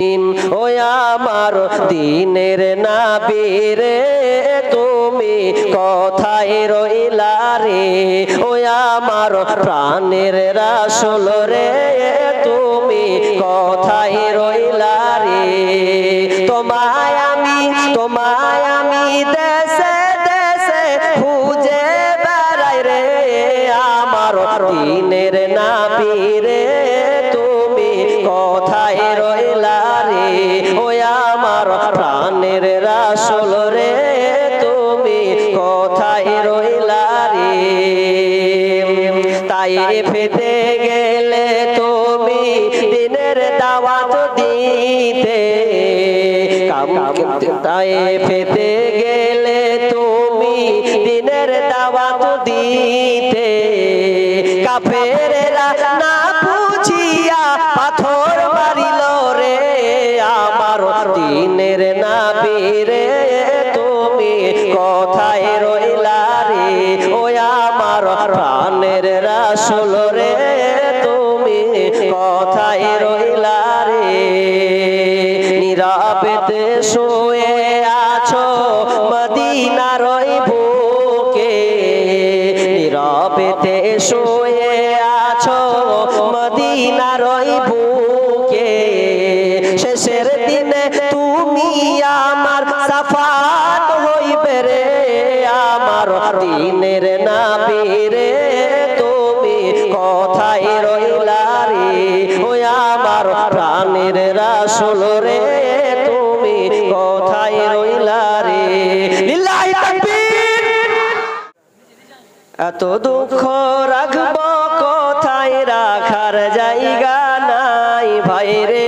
ও আমার দিনের নাবিরে তুমি কথায় রইলা রে? ও আমার প্রাণের রাসুল রে, তুমি কথায় রইলা রে? তোমায় আমি তোমায় আমি দেশে দেশে খুঁজে বেড়াই রে। আমার দিনের নাবিরে তুমি কথায় রইলা আমার প্রাণের রাসুল রে, তুমি কথায় রইলা রে? তাই ফেতে গেলে তুমি দিনের দাওয়াত দিতে। তাই ফেতে গেলে তুমি দিনের দাওয়াত দিতে। নাবিরে নাবিরে তুমি রইলা রে ও আমার প্রাণের রাসুল রে তুমি রইলা রে এত দুঃখ রাখব কোথায় রাখার জায়গা নাই ভাই রে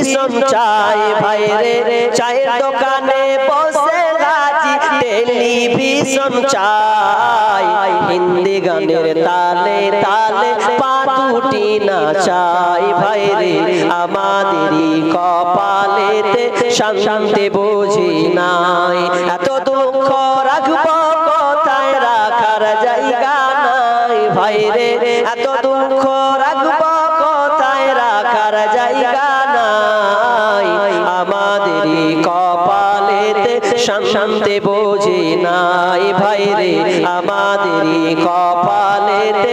টেলিভিশন চাই ভাই রে চায়ের দোকানে বসে হাজি টেলিভিশন চাই, হিন্দি গানের তালে তালে পা না চাই ভাই রে, আমাদেরই কপালেতে শান্তি বুঝি নাই। এত দুঃখ রাখব কোথায়? রাখার জায়গা নাই। ভাই রে, এত দুঃখ শান্তি বুঝি নাই ভাই রে আমাদের কপালেতে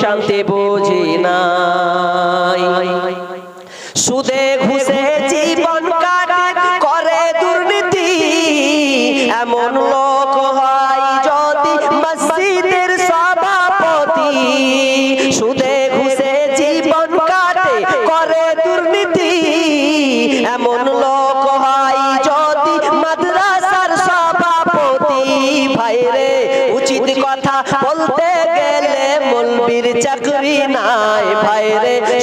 শান্তি বুঝি নাই সুদে ঘুষে জীবন কাটে করে দুর্নীতি। এমন লোক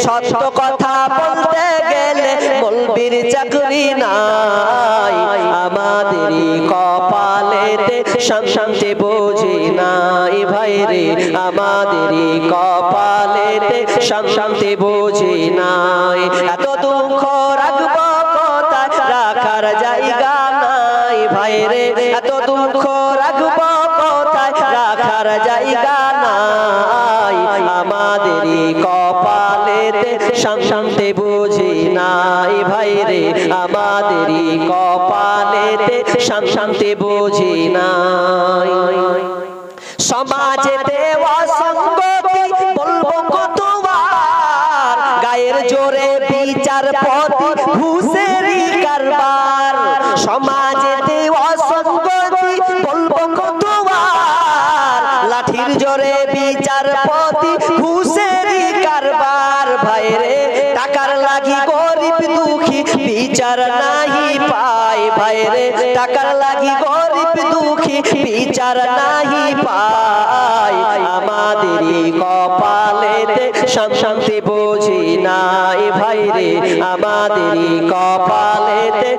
সত্য কথা বলতে গেলে মলবির চাকরি নাই। আমাদেরই কপালেতে শান্তি বুঝি নাই ভাইরে আমাদের কপালেতে শান্তি বুঝি নাই। এত দুঃখ রাখব কোথায়? রাখার জায়গা নাই ভাইরে এত দুঃখ রাখব কোথায়? রাখার জায়গা শান্তি বুঝি নাই ভাই রে, আমাদেরই কপালেতে শান্তি বুঝি নাই। সমাজেতে অসঙ্গতি কতবার, গায়ের জোরে ভাইরে টাকার লাগি গরিব দুঃখী, বিচার নাহি পায়। আমাদেরই কপালেতে শান্তি বুঝি নাই ভাইরে আমাদেরই কপালেতে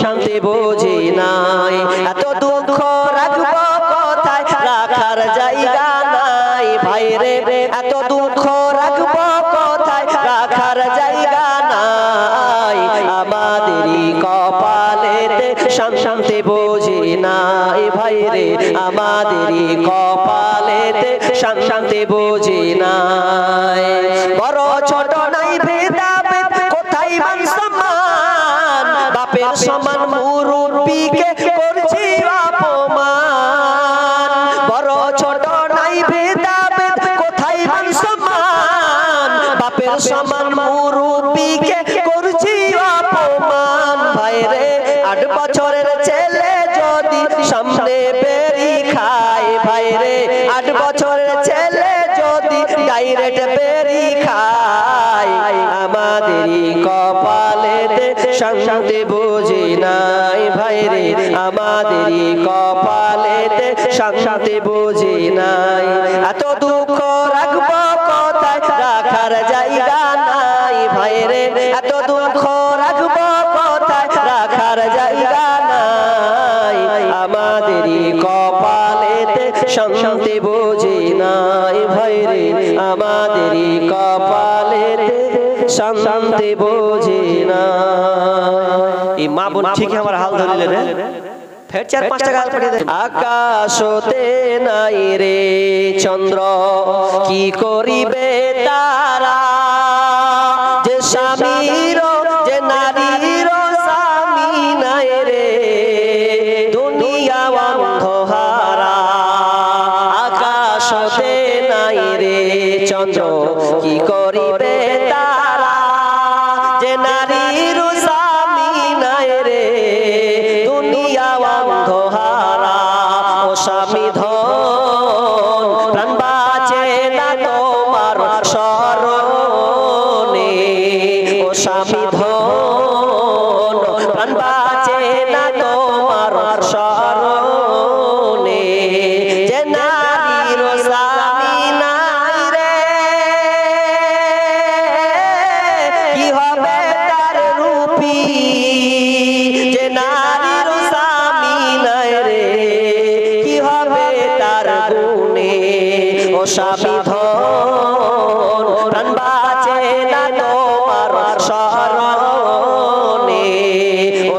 শান্তি বুঝি নাই। এত দুঃখ নাই রে আমাদের কপালেতে শান্তি বুঝি নাই। বড় ছোট শান্তি বুঝি নাই ভাইরে আমাদেরই কপালেতে শান্তি বুঝি নাই। শান্তি বুঝি না। এই মা বোন ঠিক আমার হাল ধরিলে রে। ফের চার পাঁচ টাকা পাঠিয়ে দেয়। আকাশতে নাই রে চন্দ্র কি করিবে তারা?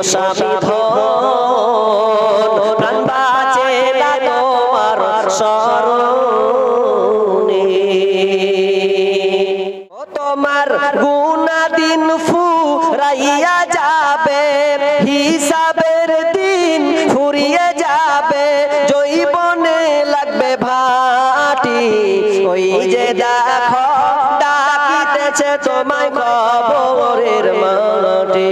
স্বামী ধন বাঁচে না তোমার ও তোমার গুনা দিন ফুরাইয়া যাবে, হিসাবের দিন ফুরিয়ে যাবে জৈবনে লাগবে ভাটি। ওই যে দেখো, ডাকিতেছে তোমায় কবরের মাটি।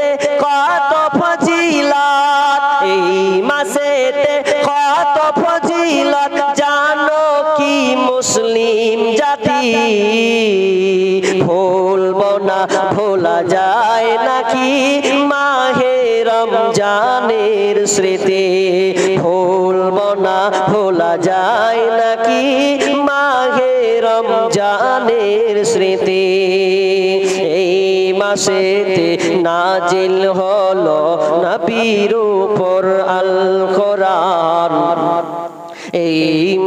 রমজানের স্মৃতি ভুলবো না, ভোলা যায় নাকি মাহে রমজানের স্মৃতি? এই মাসেতে নাজিল হলো নবীর উপর আল কোরআন এই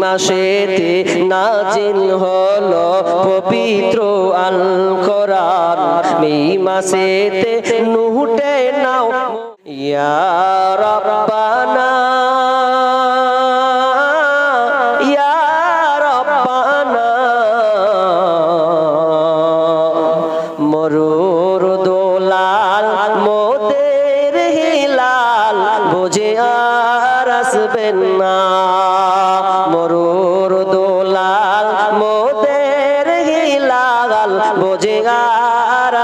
মাসেতে নাজিল হলো পবিত্র আল কোরআন এই মাসেতে নুটে নাও। Ya Rabbana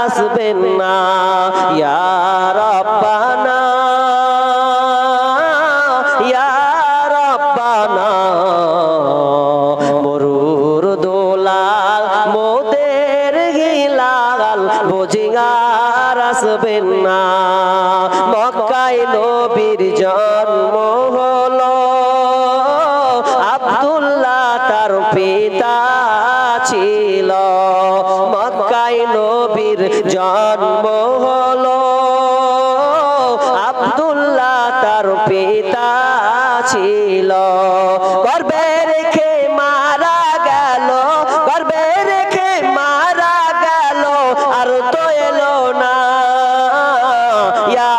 আসবেন না। ইয়া ইয়া মরুর দোলাল, মোদের গিলাল বুঝিগার আসবেন না। মক্কায় নবীর জন্ম হলো, আব্দুল্লাহ তার পিতা জন্ম হলো আব্দুল্লাহ তার পিতা ছিল। গর্বে রেখে মারা গেল, গর্বে রেখে মারা গেল। আর তো এলো না। ইয়া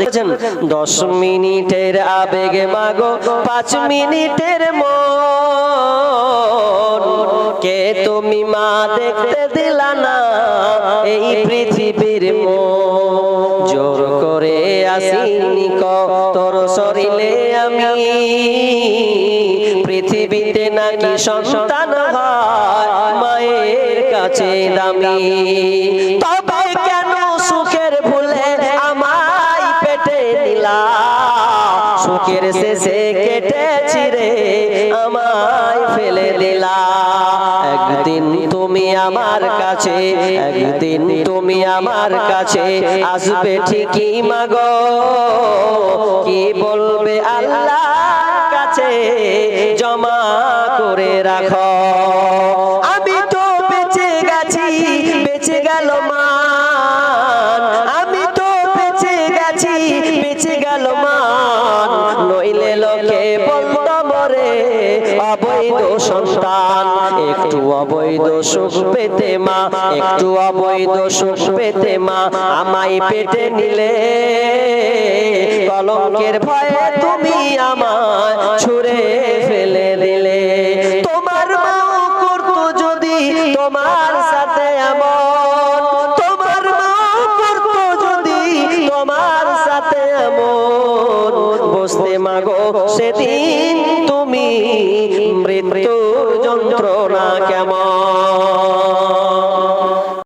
দেখছেন? দশ মিনিটের আবেগে মাগো, পাঁচ মিনিটের মন। কে তুমি মা দেখতে দিলা না এই পৃথিবীর মন? জোর করে আসিনি তোর শরীরে আমি। পৃথিবীতে নাকি সন্তান হয়, মায়ের কাছে দামি। সুখের শেষে কেটেছি রে, আমায় ফেলে দিলা। একদিন তুমি আমার কাছে, একদিন তুমি আমার কাছে আসবে ঠিকই মাগো। কি বলবে আল্লাহ কাছে? জমা করে রাখো। সন্তান, একটু অবৈধ সুখ পেতে মা, একটু অবৈধ সুখ পেতে মা, আমায় পেটে নিলে। কলঙ্কের ভয়ে তুমি আমায় ছুঁড়ে